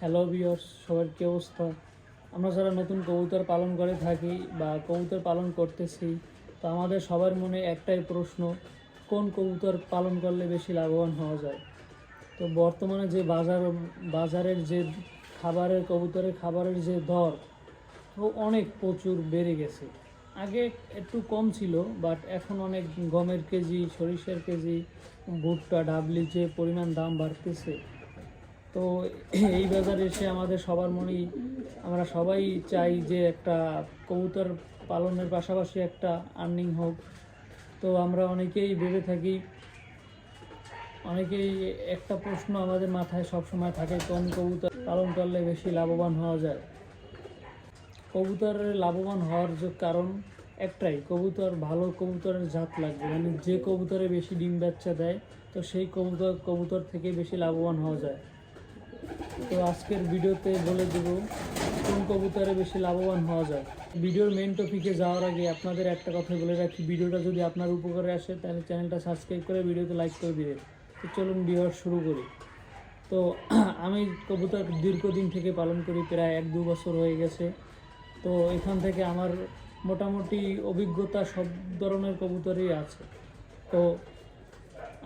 Hello বিয়র্স সবার কী অবস্থা? আমরা যারা নতুন কবুতর পালন করে থাকি বা কবুতর পালন করতেছি, তো আমাদের সবার মনে একটাই প্রশ্ন, কোন কবুতর পালন করলে বেশি লাভবান হওয়া যায়? তো বর্তমানে যে বাজার, বাজারের যে খাবারের, কবুতরের খাবারের যে দর ও অনেক প্রচুর বেড়ে গেছে। আগে একটু কম ছিল বাট এখন অনেক গমের কেজি, সরিষার কেজি, ভুট্টা, ডাবলি যে পরিমাণ দাম বাড়তেছে তো এই বাজারে এসে আমাদের সবার মনেই, আমরা সবাই চাই যে একটা কবুতর পালনের পাশাপাশি একটা আর্নিং হোক। তো আমরা অনেকেই ভেবে থাকি, অনেকেই একটা প্রশ্ন আমাদের মাথায় সবসময় থাকে, কোন কবুতর পালন করলে বেশি লাভবান হওয়া যায়? কবুতরের লাভবান হওয়ার যে কারণ একটাই, কবুতর ভালো কবুতরের জাত লাগবে। মানে যে কবুতরে বেশি ডিম বাচ্চা দেয়, তো সেই কবুতর কবুতর থেকে বেশি লাভবান হওয়া যায়। তো আজকের ভিডিওতে বলে দেব, কোন কবুতরে বেশি লাভবান হওয়া যায়? ভিডিওর মেন টপিকে যাওয়ার আগে আপনাদের একটা কথা বলে রাখি, ভিডিওটা যদি আপনার উপকারে আসে, তাহলে চ্যানেলটা সাবস্ক্রাইব করে ভিডিওতে লাইক করে দিবেন। তো চলুন ভিডিও শুরু করি। তো আমি কবুতর দীর্ঘদিন থেকে পালন করি, প্রায় এক দু বছর হয়ে গেছে। তো এখান থেকে আমার মোটামুটি অভিজ্ঞতা সব ধরনের কবুতরই আছে। তো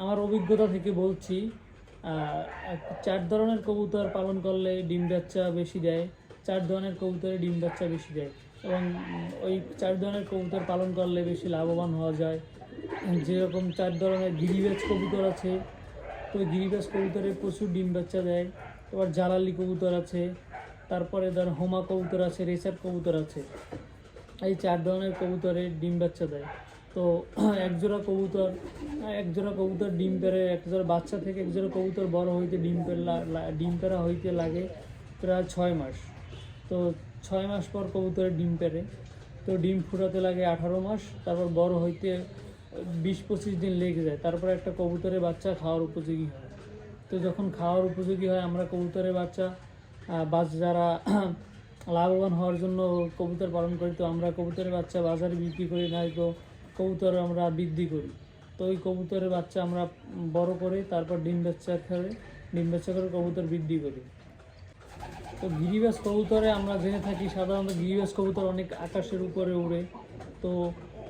আমার অভিজ্ঞতা থেকে বলছি চার ধরনের কবুতর পালন করলে ডিম বাচ্চা বেশি দেয়, চার ধরনের কবুতরে ডিম বাচ্চা বেশি দেয় এবং ওই চার ধরনের কবুতর পালন করলে বেশি লাভবান হওয়া যায়। যেরকম চার ধরনের গিরিবাজ কবুতর আছে তো গিরিবাজ কবুতরে প্রচুর ডিম বাচ্চা দেয়। এবার জালালি কবুতর আছে, তারপরে ধর হোমা কবুতর আছে, রেসার কবুতর আছে, এই চার ধরনের কবুতরে ডিম বাচ্চা দেয়। তো একজোড়া কবুতর একজোড়া কবুতর ডিম পেড়ে একজোড়া বাচ্চা থেকে একজোড়া কবুতর বড় হইতে ডিম পেড়া ডিম পেড়া হইতে লাগে প্রায় ছয় মাস। তো ছয় মাস পর কবুতরে ডিম পেড়ে। তো ডিম ফুটাতে লাগে আঠারো মাস, তারপর বড় হইতে বিশ পঁচিশ দিন লেগে যায়। তারপর একটা কবুতরের বাচ্চা খাওয়ার উপযোগী হয়। তো যখন খাওয়ার উপযোগী হয়, আমরা কবুতরের বাচ্চা বাস যারা লাভবান হওয়ার জন্য কবুতর পালন করি, তো আমরা কবুতরের বাচ্চা বাজারে বিক্রি করি না তো কবুতর আমরা বৃদ্ধি করি। তো ওই কবুতরের বাচ্চা আমরা বড় করে তারপর ডিম বাচ্চা করে ডিম বাচ্চা করে কবুতর বৃদ্ধি করি। তো গিরিবাস কবুতরে আমরা জেনে থাকি, সাধারণত গিরিবাস কবুতর অনেক আকাশের উপরে উড়ে। তো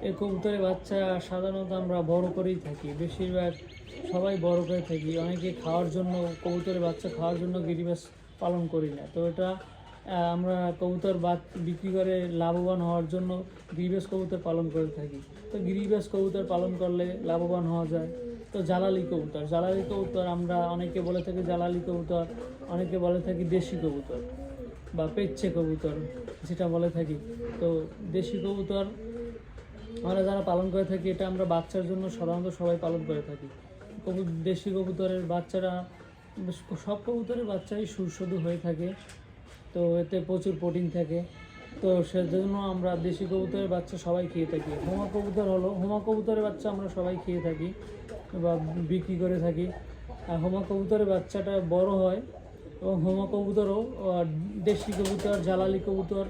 এই কবুতরের বাচ্চা সাধারণত আমরা বড় করেই থাকি, বেশিরভাগ সবাই বড় করে থাকি। অনেকে খাওয়ার জন্য, কবুতরের বাচ্চা খাওয়ার জন্য গিরিবাস পালন করি না। তো এটা আমরা কবুতর বাদ বিক্রি করে লাভবান হওয়ার জন্য গিরিবাস কবুতর পালন করে থাকি। তো গিরিবাস কবুতর পালন করলে লাভবান হওয়া যায়। তো জালালি কবুতর জালালি কবুতর আমরা অনেকে বলে থাকি জালালি কবুতর, অনেকে বলে থাকি দেশি কবুতর বা পেচ্ছে কবুতর যেটা বলে থাকি। তো দেশি কবুতর আমরা যারা পালন করে থাকি, এটা আমরা বাচ্চার জন্য সাধারণত সবাই পালন করে থাকি। কবু, দেশি কবুতরের বাচ্চারা, সব কবুতরের বাচ্চাই সুস্বাদু হয়ে থাকে। তো এতে প্রচুর প্রোটিন থাকে। তো সেজন্য আমরা দেশি কবুতরের বাচ্চা সবাই খেয়ে থাকি। হোমা কবুতর হলো, হোমা কবুতরের বাচ্চা আমরা সবাই খেয়ে থাকি বা বিক্রি করে থাকি। আর হোমা কবুতরের বাচ্চাটা বড় হয় এবং হোমা কবুতরও দেশি কবুতর জালালি কবুতর,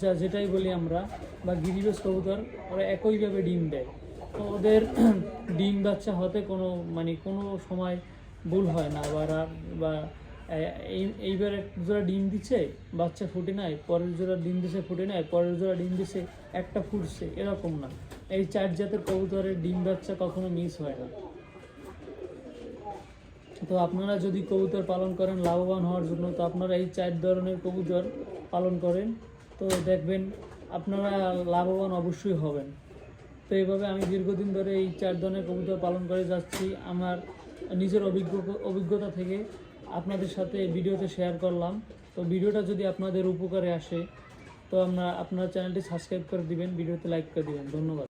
যা যেটাই বলি আমরা, বা গিরিবাস কবুতর, ওরা একইভাবে ডিম দেয়। তো ওদের ডিম বাচ্চা হতে কোনো মানে কোনো সময় ভুল হয় না, বা বা এই এইবার এক জোড়া ডিম দিচ্ছে বাচ্চা ফুটে নাই, পরের জোড়া ডিম দিছে, ফুটে নাই, পরের জোড়া ডিম দিছে, একটা ফুটছে, এরকম না। এই চার জাতের কবুতরের ডিম বাচ্চা কখনো মিস হয় না। তো আপনারা যদি কবুতর পালন করেন, লাভবান হওয়ার জন্য, তো আপনারা এই চার ধরনের কবুতর পালন করেন। তো দেখবেন আপনারা লাভবান অবশ্যই হবেন। তো এইভাবে আমি দীর্ঘদিন ধরে এই চার ধরনের কবুতর পালন করে যাচ্ছি। আমার নিজের অভিজ্ঞ অভিজ্ঞতা থেকে আপনাদের সাথে ভিডিওতে শেয়ার করলাম। তো ভিডিওটা যদি আপনাদের উপকারে আসে, তো আমরা আপনার চ্যানেলটি সাবস্ক্রাইব করে দিবেন, ভিডিওতে লাইক করে দিবেন। ধন্যবাদ।